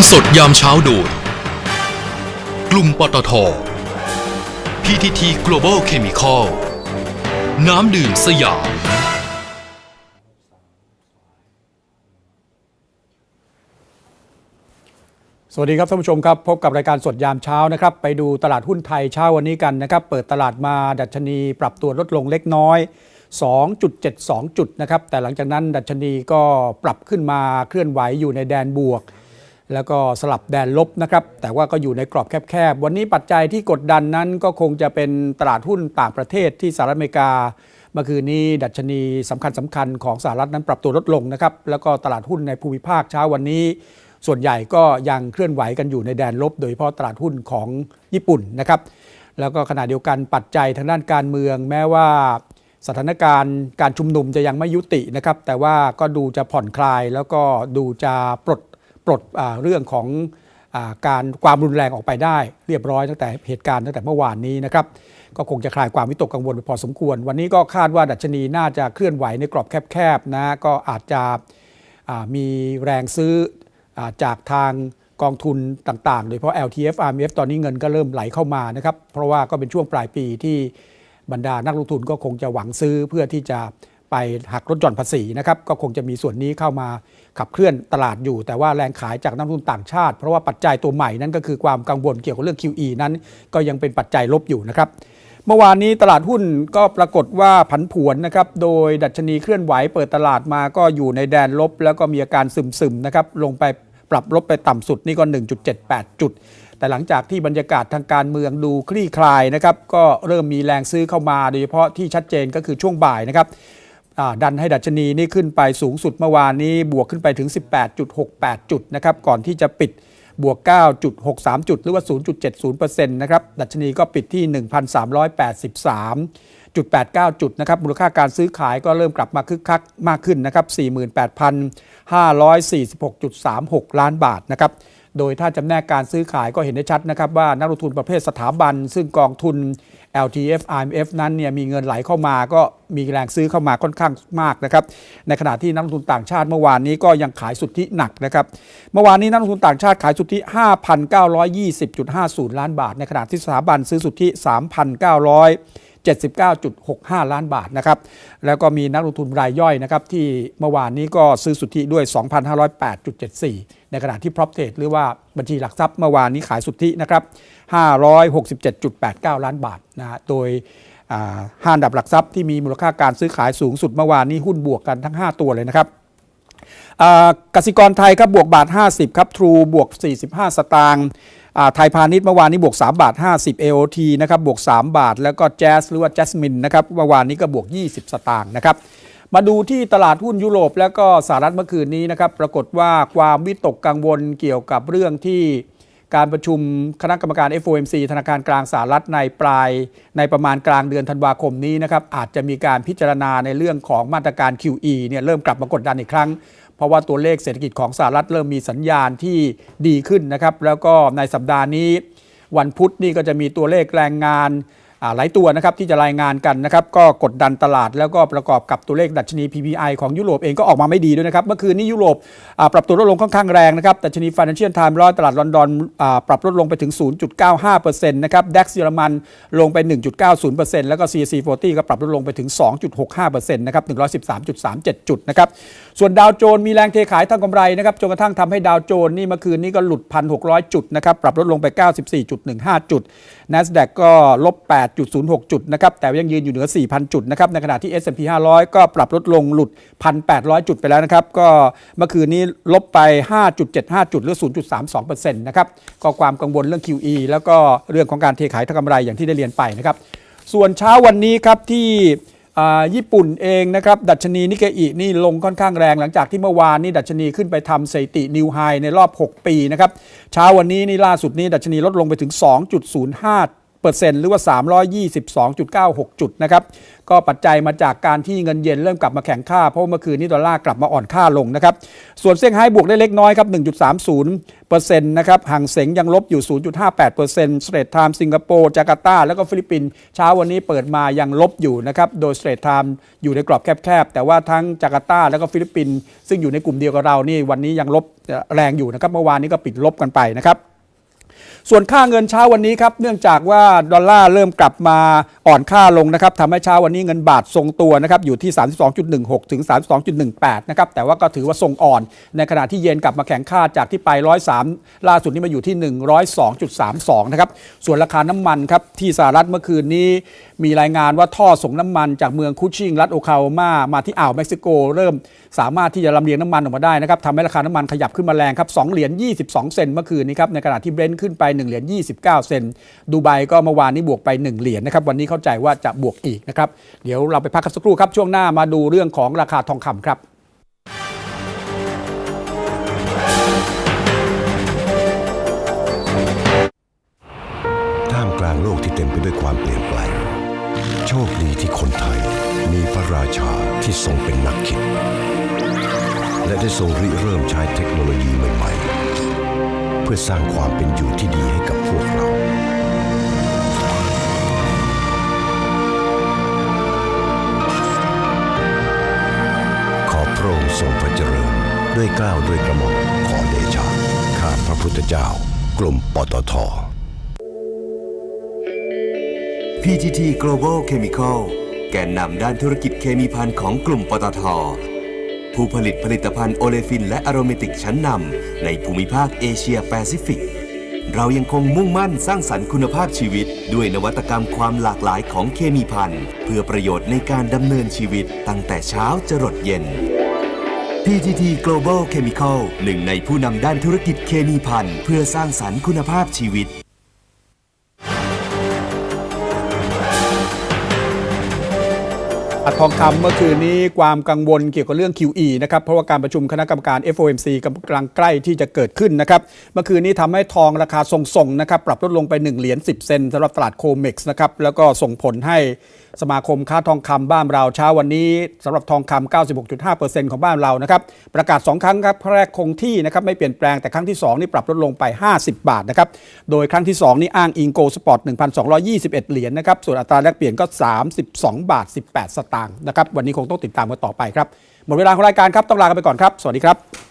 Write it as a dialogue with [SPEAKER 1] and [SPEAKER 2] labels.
[SPEAKER 1] นสดยามเช้าโดยกลุ่มปตท PTT Global Chemical น้ำดื่มสยาม
[SPEAKER 2] สวัสดีครับท่านผู้ชมครับ พบกับรายการสดยามเช้านะครับ ไปดูตลาดหุ้นไทยเช้าวันนี้กันนะครับ เปิดตลาดมาดัชนีปรับตัวลดลงเล็กน้อย 2.72 จุดนะครับ แต่หลังจากนั้นดัชนีก็ปรับขึ้นมาเคลื่อนไหวอยู่ในแดนบวก แล้วก็สลับแดนลบนะครับ แต่ว่าก็อยู่ในกรอบแคบๆ วันนี้ปัจจัยที่กดดันนั้นก็คงจะเป็นตลาดหุ้นต่างประเทศที่สหรัฐอเมริกา เมื่อคืนนี้ดัชนีสำคัญสำคัญๆของสหรัฐนั้นปรับตัวลดลงนะครับ แล้วก็ตลาดหุ้นในภูมิภาคเช้าวันนี้ ส่วนใหญ่ก็ยังเคลื่อนไหวกันอยู่ในแดนลบ โดยเฉพาะตลาดหุ้นของญี่ปุ่นนะครับ แล้วก็ขณะเดียวกันปัจจัยทางด้านการเมืองแม้ว่าสถานการณ์การชุมนุมจะยังไม่ยุตินะครับ แต่ว่าก็ดูจะผ่อนคลายแล้วก็ดูจะปลด ลดเรื่องของอการความรุนแรงออกไปได้ เรียบร้อยตั้งแต่เหตุการณ์ตั้งแต่เมื่อวานนี้นะครับก็คงจะคลายความวิตกกังวลไปพอสมควร วันนี้ก็คาดว่าดัชนีน่าจะเคลื่อนไหวในกรอบแคบๆนะก็อาจจะมีแรงซื้ออจากทางกองทุนต่างๆ โดยเฉพาะ LTF RMF ตอนนี้เงินก็เริ่มไหลเข้ามานะครับ เพราะว่าก็เป็นช่วงปลายปีที่บรรดานักลงทุนก็คงจะหวังซื้อเพื่อที่จะ ไปหักลดหย่อนภาษีนะครับก็คงจะมีส่วนนี้เข้ามาขับเคลื่อนตลาดอยู่ แต่ว่าแรงขายจากนักลงทุนต่างชาติ เพราะว่าปัจจัยตัวใหม่นั่นก็คือความกังวลเกี่ยวกับเรื่อง QE นั้น ก็ยังเป็นปัจจัยลบอยู่นะครับเมื่อวานนี้ตลาดหุ้นก็ปรากฏว่าผันผวนนะครับ โดยดัชนีเคลื่อนไหวเปิดตลาดมาก็อยู่ในแดนลบ แล้วก็มีอาการซึมๆนะครับลงไปปรับลบไปต่ำสุดนี่ก็ 1.78 จุด แต่หลังจากที่บรรยากาศทางการเมืองดูคลี่คลายนะครับ ก็เริ่มมีแรงซื้อเข้ามาโดยเฉพาะที่ชัดเจนก็คือช่วงบ่ายนะครับ ดันให้ดัชนีนี่ขึ้นไปสูงสุดเมื่อวานนี้บวกขึ้นไปถึง 18.68 จุดนะครับก่อนที่จะปิดบวก 9.63 จุด หรือว่า 0.70%นะครับดัชนีก็ปิดที่ 1,383.89 จุดนะครับมูลค่าการซื้อขายก็เริ่มกลับมาคึกคักมากขึ้นนะครับ 48,546.36 ล้านบาทนะครับโดยถ้าจำแนกการซื้อขายก็เห็นได้ชัดนะครับว่านักลงทุนประเภทสถาบัน ซึ่งกองทุน LTF IMF นั้นเนี่ยมีเงินไหลเข้ามาก็มีแรงซื้อเข้ามาค่อนข้างมากนะครับในขณะที่นักลงทุนต่างชาติเมื่อวานนี้ก็ยังขายสุทธิหนักนะครับเมื่อวานนี้นักลงทุนต่างชาติขายสุทธิ 5,920.50 ล้านบาท ในขณะที่สถาบันซื้อสุทธิ 3,900 79.65 ล้านบาทนะครับแล้วก็มีนักลงทุนรายย่อยนะครับที่เมื่อวานนี้ก็ซื้อสุทธิด้วย 2,508.74 ในขณะที่ prop trade หรือว่าบัญชีหลักทรัพย์เมื่อวานนี้ขายสุทธินะครับ567.89 ล้านบาทนะฮะโดยห้าดับหลักทรัพย์ที่มีมูลค่าการซื้อขายสูงสุดเมื่อวานนี้หุ้นบวกกันทั้ง 5 ตัวเลยนะครับกสิกรไทยครับบวกบาท 50 ครับทรูบวก 45 สตางค์ ไทยพาณิชย์เมื่อวานนี้บวก 3 บาท 50 AOT นะครับบวก 3 บาท แล้วก็แจ z หรือว่า Jasmine นะครับเมื่อวานนี้ก็บวก 20 สตางค์นะครับมาดูที่ตลาดหุ้นยุโรปแล้วก็สหรัฐเมื่อคืนนี้นะครับปรากฏว่าความวิตกกังวลเกี่ยวกับเรื่องที่การประชุมคณะกรรมการ FOMC ธนาคารกลางสหรัฐในปลาย ในประมาณกลางเดือนธันวาคมนี้นะครับอาจจะมีการพิจารณาในเรื่องของมาตรการ QE เนี่ยเริ่มกลับมากดดันอีกครั้ง เพราะว่าตัวเลขเศรษฐกิจของสหรัฐเริ่มมีสัญญาณที่ดีขึ้นนะครับ แล้วก็ในสัปดาห์นี้ วันพุธนี่ก็จะมีตัวเลขแรงงาน หลายตัวนะครับที่จะรายงานกันนะครับก็กดดันตลาดแล้วก็ประกอบกับตัวเลขดัชนี PPI ของยุโรปเองก็ออกมาไม่ดีด้วยนะครับเมื่อคืนนี้ยุโรปปรับตัวลดลงค่อนข้างแรงนะครับดัชนี Financial Times ร้อยตลาดลอนดอนปรับลดลงไปถึง 0.95%นะครับ DAX เยอรมันลงไป 1.90%แล้วก็ CAC 40 ก็ปรับลดลงไปถึง 2.65%นะครับ113.37 จุดนะครับส่วนดาวโจนส์มีแรงเทขายทางกำไรนะครับจนกระทั่งทำให้ดาวโจนส์นี่เมื่อคืนนี้ก็หลุด 1,600 จุดนะครับปรับลดลงไป 94.15 จุด NASDAQ ก็ลบ8.06 จุดนะครับ แต่ยังยืนอยู่เหนือ 4,000 จุดนะครับ ในขณะที่ S&P 500 ก็ปรับลดลงหลุด 1,800 จุดไปแล้วนะครับ ก็เมื่อคืนนี้ลบไป 5.75 จุดหรือ 0.32%นะครับ ก็ความกังวลเรื่อง QE แล้วก็เรื่องของการเทขายทากำไรอย่างที่ได้เรียนไปนะครับ ส่วนเช้าวันนี้ครับที่ญี่ปุ่นเองนะครับ ดัชนีนิเกอินี่ลงค่อนข้างแรงหลังจากที่เมื่อวานนี้ดัชนีขึ้นไปทำสถิตินิวไฮในรอบ 6 ปีนะครับ เช้าวันนี้นี่ล่าสุดนี้ดัชนีลดลงไปถึง 2.05 หรือว่า 322.96 จุดนะครับ ก็ปัจจัยมาจากการที่เงินเยนเริ่มกลับมาแข็งค่า เพราะเมื่อคืนนี้ดอลลาร์กลับมาอ่อนค่าลงนะครับ ส่วนเซี่ยงไฮ้บวกได้เล็กน้อยครับ 1.30เปอร์เซ็นต์นะครับห่างเสงยังลบอยู่ 0.58เปอร์เซ็นต์สเตรทไทม์สิงคโปร์จาการ์ตา แล้วก็ฟิลิปปินส์เช้าวันนี้เปิดมายังลบอยู่นะครับ โดยสเตรทไทม์อยู่ในกรอบแคบๆ แต่ว่าทั้งจาการ์ตา แล้วก็ฟิลิปปินส์ซึ่งอยู่ในกลุ่มเดียวกับเรานี่วันนี้ยังลบแรงอยู่นะครับ เมื่อวานนี้ก็ปิดลบกันไปนะครับ ส่วนค่าเงินเช้าวันนี้ครับเนื่องจากว่าดอลลาร์เริ่มกลับมาอ่อนค่าลงนะครับทำให้เช้าวันนี้เงินบาททรงตัวนะครับอยู่ที่ 32.16 ถึง 32.18 นะครับแต่ว่าก็ถือว่าทรงอ่อน ในขณะที่เยนกลับมาแข็งค่าจากที่ไป 103 ล่าสุดนี้มาอยู่ที่ 102.32 นะครับส่วนราคาน้ำมันครับที่สหรัฐเมื่อคืนนี้มีรายงานว่าท่อส่งน้ำมันจากเมืองคุชชิงรัฐโอคลาโฮมามาที่อ่าวเม็กซิโก เริ่มสามารถที่จะลำเลียงน้ำมันออกมาได้นะครับทำให้ราคาน้ำมันขยับขึ้นมาแรงครับ2เหรียญ22 เซนเมื่อคืนนี้ครับในขณะที่เบรนท์ขึ้นไป1เหรียญ29 เซนดูไบก็เมื่อวานนี้บวกไป 1 เหรียญนะครับวันนี้เข้าใจว่าจะบวกอีกนะครับเดี๋ยวเราไปพักกันสักครู่ครับช่วงหน้ามาดูเรื่องของราคาทองคำครับ
[SPEAKER 3] ท่ามกลางโลกที่เต็มไปด้วยความเปลี่ยนแปลงโชคดีที่คนไทยมีพระราชาที่ทรงเป็นนักคิด และได้ทรงริเริ่มใช้เทคโนโลยีใหม่ๆ พื่อสร้างความเป็นอยู่ที่ดีให้กับพวกเรา ขอพระองค์ทรงพระเจริญ ด้วยกล้าวด้วยกระหม่อมขอเดชะข้าพระพุทธเจ้ากลุ่มปตท
[SPEAKER 4] PTT Global Chemical แกนนำด้านธุรกิจเคมีภัณฑ์ของกลุ่มปตท ผู้ผลิตผลิตภัณฑ์โอเลฟิน และอโรเมติกชั้นนำในภูมิภาคเอเชียแปซิฟิก เรายังคงมุ่งมั่นสร้างสรรค์คุณภาพชีวิต ด้วยนวัตกรรมความหลากหลายของเคมีภัณฑ์เพื่อประโยชน์ในการดำเนินชีวิตตั้งแต่เช้าจรดเย็น PTT Global Chemical หนึ่งในผู้นำด้านธุรกิจเคมีภัณฑ์เพื่อสร้างสรรค์คุณภาพชีวิต
[SPEAKER 2] ดทองคำเมื่อคืนนี้ความกังวลเกี่ยวกับเรื่อง QE นะครับเพราะว่าการประชุมคณะกรรมการ FOMC กำลังใกล้ที่จะเกิดขึ้นนะครับเมื่อคืนนี้ทำให้ทองราคาทรงๆนะครับปรับลดลงไป 1 เหรียญ10 เซนสำหรับตลาดโคเม็กซ์นะครับแล้วก็ส่งผลให้สมาคมค้าทองคำบ้านเราเช้าวันนี้สำหรับทองคำ96.5%ของบ้านเรานะครับประกาศ 2 ครั้งครับแรกคงที่นะครับไม่เปลี่ยนแปลงแต่ครั้งที่ 2 นี่ปรับลดลงไป 50 บาทนะครับโดยครั้งที่ 2 นี่อ้างอิงโกลสปอร์ต1,221 เหรียญนะครับส่วนอัตราแลกเปลี่ยนก็ 32 บาท 18 สตางค์นะครับวันนี้คงต้องติดตามกันต่อไปครับหมดเวลาของรายการครับต้องลากันไปก่อนครับ สวัสดีครับ